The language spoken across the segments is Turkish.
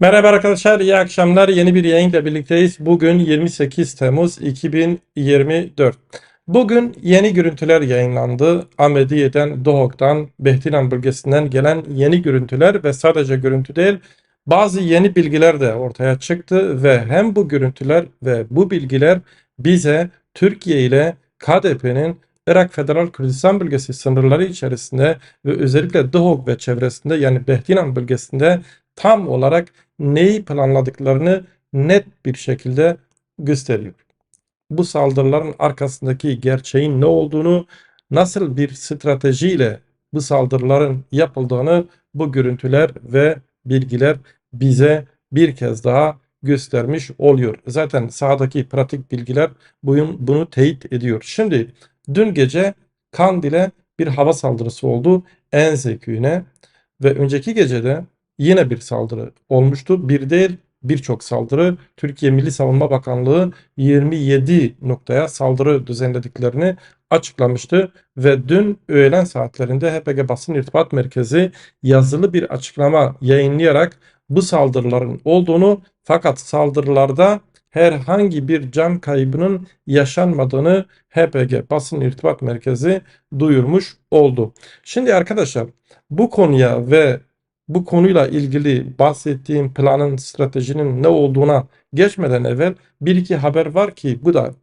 Merhaba arkadaşlar, iyi akşamlar. Yeni bir yayınla birlikteyiz. Bugün 28 Temmuz 2024. Bugün yeni görüntüler yayınlandı. Ahmediye'den, Doğuk'tan, Behtinan bölgesinden gelen yeni görüntüler ve sadece görüntü değil, bazı yeni bilgiler de ortaya çıktı ve hem bu görüntüler ve bu bilgiler bize Türkiye ile KDP'nin Irak Federal Kürdistan Bölgesi sınırları içerisinde ve özellikle Doğuk ve çevresinde yani Behtinan bölgesinde tam olarak neyi planladıklarını net bir şekilde gösteriyor. Bu saldırıların arkasındaki gerçeğin ne olduğunu, nasıl bir stratejiyle bu saldırıların yapıldığını bu görüntüler ve bilgiler bize bir kez daha göstermiş oluyor. Zaten sahadaki pratik bilgiler bunu, bunu teyit ediyor. Şimdi dün gece Kandil'e bir hava saldırısı oldu Enze köyüne ve önceki gecede yine bir saldırı olmuştu. Bir değil birçok saldırı. Türkiye Milli Savunma Bakanlığı 27 noktaya saldırı düzenlediklerini açıklamıştı ve dün öğlen saatlerinde HPG Basın İrtibat Merkezi yazılı bir açıklama yayınlayarak bu saldırıların olduğunu fakat saldırılarda herhangi bir can kaybının yaşanmadığını HPG Basın İrtibat Merkezi duyurmuş oldu. Şimdi arkadaşlar bu konuya ve bu konuyla ilgili bahsettiğim planın, stratejinin ne olduğuna geçmeden evvel bir iki haber var ki bu da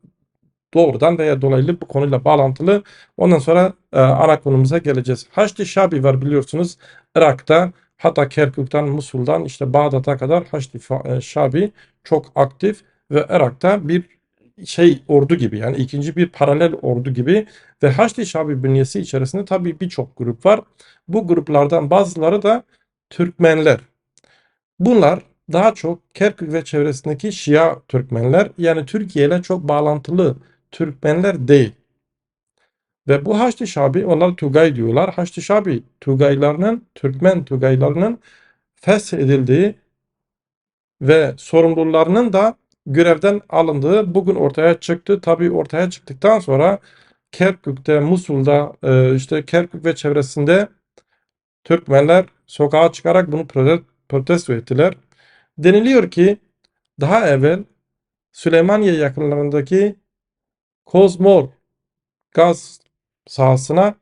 doğrudan veya dolaylı bu konuyla bağlantılı. Ondan sonra e, ana konumuza geleceğiz. Haçlı Şabi var biliyorsunuz Irak'ta hatta Kerkük'ten Musul'dan işte Bağdat'a kadar Haçlı e, Şabi çok aktif ve Irak'ta bir şey ordu gibi yani ikinci bir paralel ordu gibi ve Haçlı Şabi bünyesi içerisinde tabii birçok grup var. Bu gruplardan bazıları da Türkmenler. Bunlar daha çok Kerkük ve çevresindeki Şia Türkmenler yani Türkiye ile çok bağlantılı Türkmenler değil. Ve bu Haçlı Şabi onlar Tugay diyorlar. Haçlı Şabi Tugaylarının Türkmen Tugaylarının feshedildiği ve sorumlularının da görevden alındığı bugün ortaya çıktı. Tabii ortaya çıktıktan sonra Kerkük'te, Musul'da, e, işte Kerkük ve çevresinde Türkmenler sokağa çıkarak bunu protesto ettiler. Deniliyor ki daha evvel Süleymaniye yakınlarındaki Kozmor gaz sahasına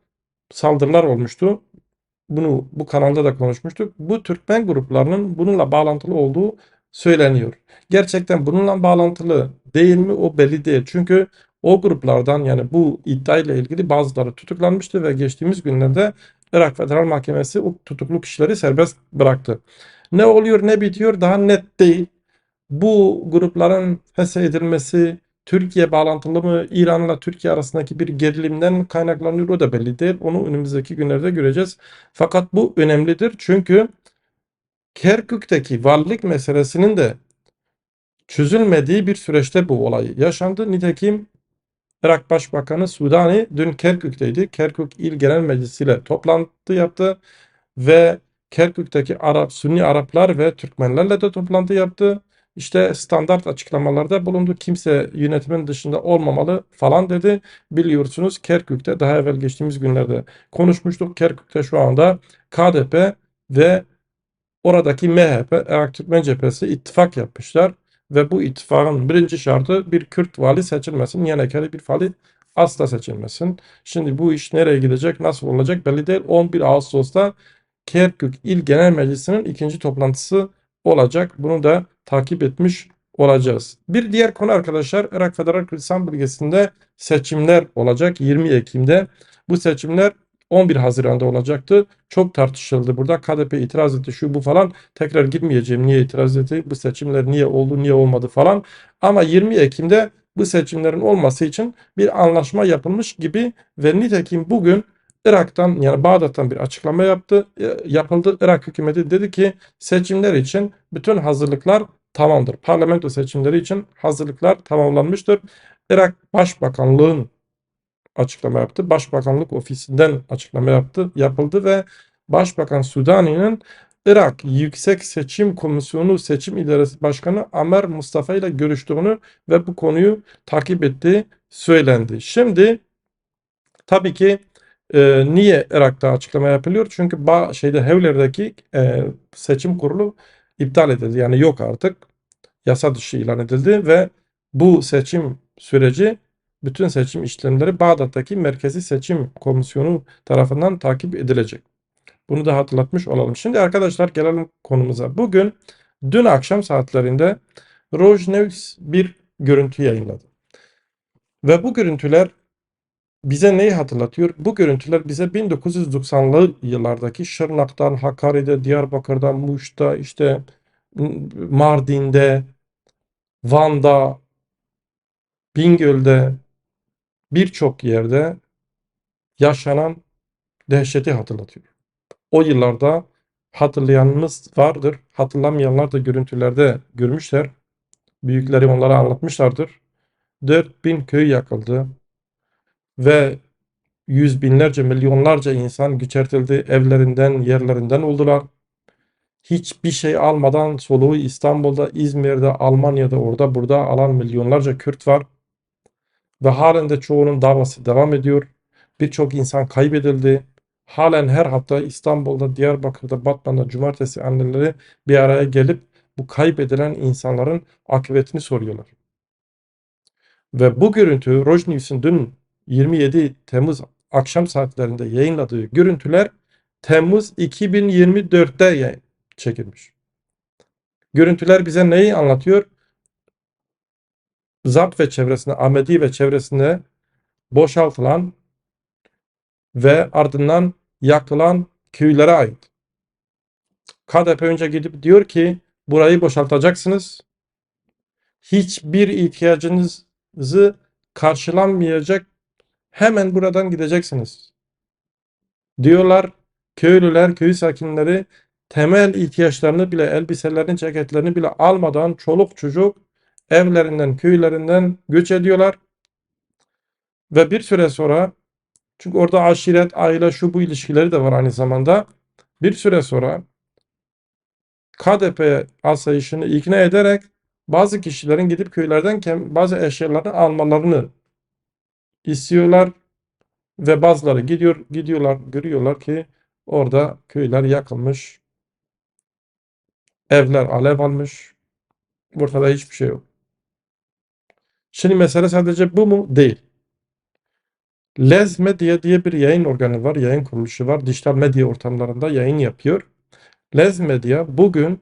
saldırılar olmuştu. Bunu bu kanalda da konuşmuştuk. Bu Türkmen gruplarının bununla bağlantılı olduğu söyleniyor. Gerçekten bununla bağlantılı değil mi o belli değil. Çünkü o gruplardan yani bu iddiayla ilgili bazıları tutuklanmıştı ve geçtiğimiz günlerde Irak Federal Mahkemesi tutuklu kişileri serbest bıraktı. Ne oluyor ne bitiyor daha net değil. Bu grupların feshedilmesi Türkiye bağlantılı mı İran'la Türkiye arasındaki bir gerilimden kaynaklanıyor o da belli değil. Onu önümüzdeki günlerde göreceğiz. Fakat bu önemlidir çünkü Kerkük'teki varlık meselesinin de çözülmediği bir süreçte bu olay yaşandı. Nitekim Irak Başbakanı Sudani dün Kerkük'teydi. Kerkük İl Genel Meclisi ile toplantı yaptı ve Kerkük'teki Arap, Sünni Araplar ve Türkmenlerle de toplantı yaptı. İşte standart açıklamalarda bulundu. Kimse yönetimin dışında olmamalı falan dedi. Biliyorsunuz Kerkük'te daha evvel geçtiğimiz günlerde konuşmuştuk. Kerkük'te şu anda KDP ve oradaki MHP, Irak Türkmen Cephesi ittifak yapmışlar ve bu ittifakın birinci şartı bir Kürt vali seçilmesin. Yenekeli bir vali asla seçilmesin. Şimdi bu iş nereye gidecek, nasıl olacak belli değil. 11 Ağustos'ta Kerkük İl Genel Meclisi'nin ikinci toplantısı olacak. Bunu da takip etmiş olacağız. Bir diğer konu arkadaşlar Irak Federal Kürdistan Bölgesi'nde seçimler olacak 20 Ekim'de. Bu seçimler 11 Haziran'da olacaktı. Çok tartışıldı burada. KDP itiraz etti şu bu falan. Tekrar girmeyeceğim niye itiraz etti, bu seçimler niye oldu, niye olmadı falan. Ama 20 Ekim'de bu seçimlerin olması için bir anlaşma yapılmış gibi ve nitekim bugün Irak'tan yani Bağdat'tan bir açıklama yaptı, e, yapıldı. Irak hükümeti dedi ki seçimler için bütün hazırlıklar tamamdır. Parlamento seçimleri için hazırlıklar tamamlanmıştır. Irak Başbakanlığın açıklama yaptı. Başbakanlık ofisinden açıklama yaptı, yapıldı ve Başbakan Sudani'nin Irak Yüksek Seçim Komisyonu Seçim İdaresi Başkanı Amer Mustafa ile görüştüğünü ve bu konuyu takip ettiği söylendi. Şimdi tabii ki e, niye Irak'ta açıklama yapılıyor? Çünkü ba şeyde Hevler'deki e, seçim kurulu iptal edildi. Yani yok artık. Yasa dışı ilan edildi ve bu seçim süreci bütün seçim işlemleri Bağdat'taki Merkezi Seçim Komisyonu tarafından takip edilecek. Bunu da hatırlatmış olalım. Şimdi arkadaşlar gelelim konumuza. Bugün dün akşam saatlerinde Rojnews bir görüntü yayınladı. Ve bu görüntüler bize neyi hatırlatıyor? Bu görüntüler bize 1990'lı yıllardaki Şırnak'tan, Hakkari'de, Diyarbakır'dan, Muş'ta, işte Mardin'de, Van'da, Bingöl'de birçok yerde yaşanan dehşeti hatırlatıyor. O yıllarda hatırlayanımız vardır. Hatırlamayanlar da görüntülerde görmüşler. Büyükleri onlara anlatmışlardır. 4000 köy yakıldı ve yüz binlerce, milyonlarca insan güçertildi. Evlerinden, yerlerinden oldular. Hiçbir şey almadan soluğu İstanbul'da, İzmir'de, Almanya'da, orada burada alan milyonlarca Kürt var. Ve halen de çoğunun davası devam ediyor. Birçok insan kaybedildi. Halen her hafta İstanbul'da, Diyarbakır'da, Batman'da cumartesi anneleri bir araya gelip bu kaybedilen insanların akıbetini soruyorlar. Ve bu görüntü Rojnews'un dün 27 Temmuz akşam saatlerinde yayınladığı görüntüler Temmuz 2024'te çekilmiş. Görüntüler bize neyi anlatıyor? Zat ve çevresinde, Ahmedi ve çevresinde boşaltılan ve ardından yakılan köylere ait. KDP önce gidip diyor ki burayı boşaltacaksınız. Hiçbir ihtiyacınızı karşılanmayacak hemen buradan gideceksiniz. Diyorlar köylüler, köy sakinleri temel ihtiyaçlarını bile, elbiselerini, ceketlerini bile almadan çoluk çocuk evlerinden, köylerinden göç ediyorlar. Ve bir süre sonra çünkü orada aşiret, aile, şu bu ilişkileri de var aynı zamanda. Bir süre sonra KDP asayişini ikna ederek bazı kişilerin gidip köylerden bazı eşyalarını almalarını istiyorlar ve bazıları gidiyor gidiyorlar görüyorlar ki orada köyler yakılmış. Evler alev almış. Ortada hiçbir şey yok. Şimdi mesele sadece bu mu? Değil. Lez Medya diye bir yayın organı var, yayın kuruluşu var. Dijital medya ortamlarında yayın yapıyor. Lez Medya bugün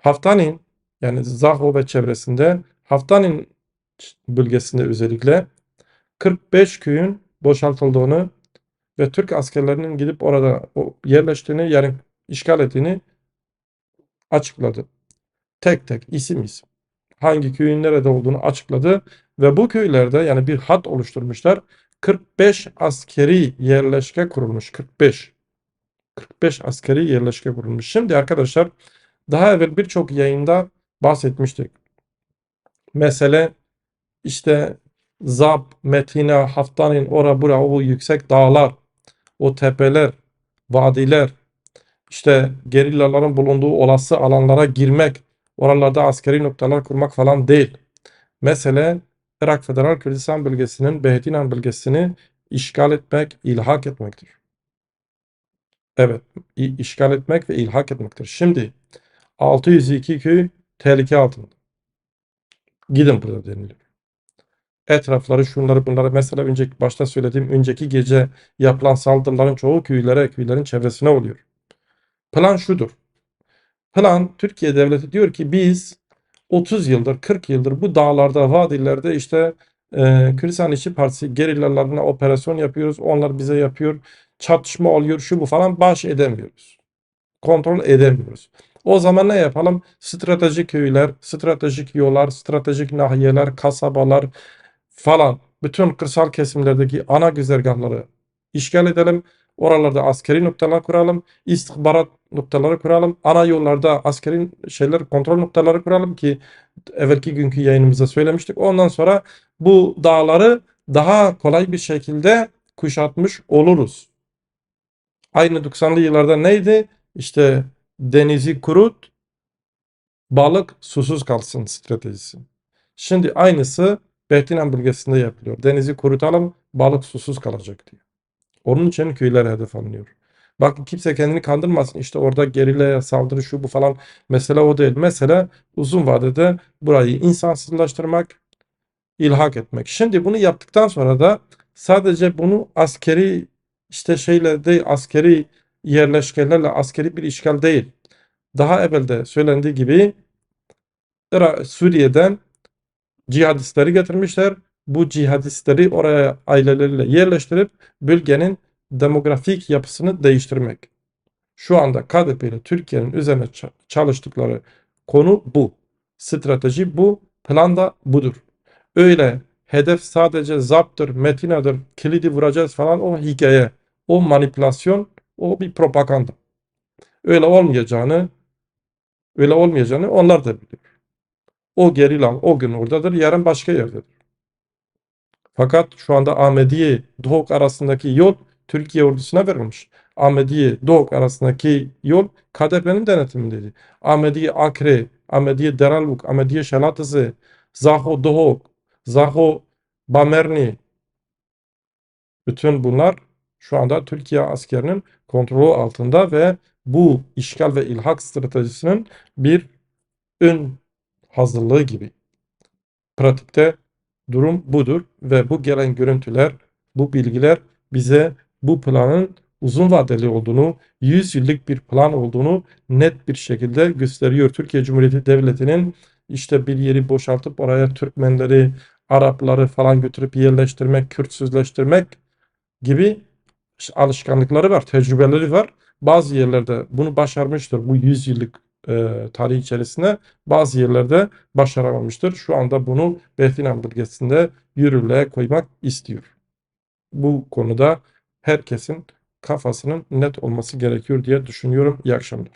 Haftanin yani Zaho ve çevresinde Haftanin bölgesinde özellikle 45 köyün boşaltıldığını ve Türk askerlerinin gidip orada yerleştiğini yani işgal ettiğini açıkladı. Tek tek isim isim hangi köyün nerede olduğunu açıkladı ve bu köylerde yani bir hat oluşturmuşlar. 45 askeri yerleşke kurulmuş. 45. 45 askeri yerleşke kurulmuş. Şimdi arkadaşlar daha evvel birçok yayında bahsetmiştik. Mesele işte Zab, Metina, Haftanin, ora bura o yüksek dağlar, o tepeler, vadiler, işte gerillaların bulunduğu olası alanlara girmek, oralarda askeri noktalar kurmak falan değil. Mesele Irak Federal Kürdistan bölgesinin Behdinan bölgesini işgal etmek, ilhak etmektir. Evet, işgal etmek ve ilhak etmektir. Şimdi 602 köy tehlike altında. Gidin burada deniliyor. Etrafları şunları bunları mesela önceki başta söylediğim önceki gece yapılan saldırıların çoğu köylere, köylerin çevresine oluyor. Plan şudur. Plan Türkiye devleti diyor ki biz 30 yıldır 40 yıldır bu dağlarda vadilerde işte e, Kürdistan İşçi Partisi gerillalarına operasyon yapıyoruz. Onlar bize yapıyor. Çatışma oluyor şu bu falan baş edemiyoruz. Kontrol edemiyoruz. O zaman ne yapalım? Stratejik köyler, stratejik yollar, stratejik nahiyeler, kasabalar falan bütün kırsal kesimlerdeki ana güzergahları işgal edelim. Oralarda askeri noktalar kuralım. istihbarat noktaları kuralım. Ana yollarda askeri şeyler kontrol noktaları kuralım ki evvelki günkü yayınımızda söylemiştik. Ondan sonra bu dağları daha kolay bir şekilde kuşatmış oluruz. Aynı 90'lı yıllarda neydi? İşte denizi kurut, balık susuz kalsın stratejisi. Şimdi aynısı Behtinan bölgesinde yapılıyor. Denizi kurutalım, balık susuz kalacak diyor. Onun için köyler hedef alınıyor. Bakın kimse kendini kandırmasın. İşte orada gerillaya saldırı şu bu falan. Mesele o değil. Mesele uzun vadede burayı insansızlaştırmak, ilhak etmek. Şimdi bunu yaptıktan sonra da sadece bunu askeri işte şeyle değil, askeri yerleşkelerle askeri bir işgal değil. Daha evvel de söylendiği gibi Suriye'den cihadistleri getirmişler. Bu cihadistleri oraya aileleriyle yerleştirip bölgenin demografik yapısını değiştirmek. Şu anda KDP ile Türkiye'nin üzerine ça- çalıştıkları konu bu. Strateji bu, plan da budur. Öyle hedef sadece zaptır, metinadır, kilidi vuracağız falan o hikaye, o manipülasyon, o bir propaganda. Öyle olmayacağını, öyle olmayacağını onlar da biliyor. O gerilan o gün oradadır, yarın başka yerdedir. Fakat şu anda Ahmediye Doğuk arasındaki yol Türkiye ordusuna verilmiş. Ahmediye Doğuk arasındaki yol KDP'nin denetimindeydi. Ahmediye Akre, Ahmediye Deraluk, Ahmediye Şalatısı, Zaho Doğuk, Zaho Bamerni bütün bunlar şu anda Türkiye askerinin kontrolü altında ve bu işgal ve ilhak stratejisinin bir ön hazırlığı gibi. Pratikte durum budur ve bu gelen görüntüler, bu bilgiler bize bu planın uzun vadeli olduğunu, 100 yıllık bir plan olduğunu net bir şekilde gösteriyor. Türkiye Cumhuriyeti Devleti'nin işte bir yeri boşaltıp oraya Türkmenleri, Arapları falan götürüp yerleştirmek, Kürtsüzleştirmek gibi alışkanlıkları var, tecrübeleri var. Bazı yerlerde bunu başarmıştır bu 100 yıllık e, tarih içerisinde. Bazı yerlerde başaramamıştır. Şu anda bunu Behtinan bölgesinde yürürlüğe koymak istiyor. Bu konuda herkesin kafasının net olması gerekiyor diye düşünüyorum. İyi akşamlar.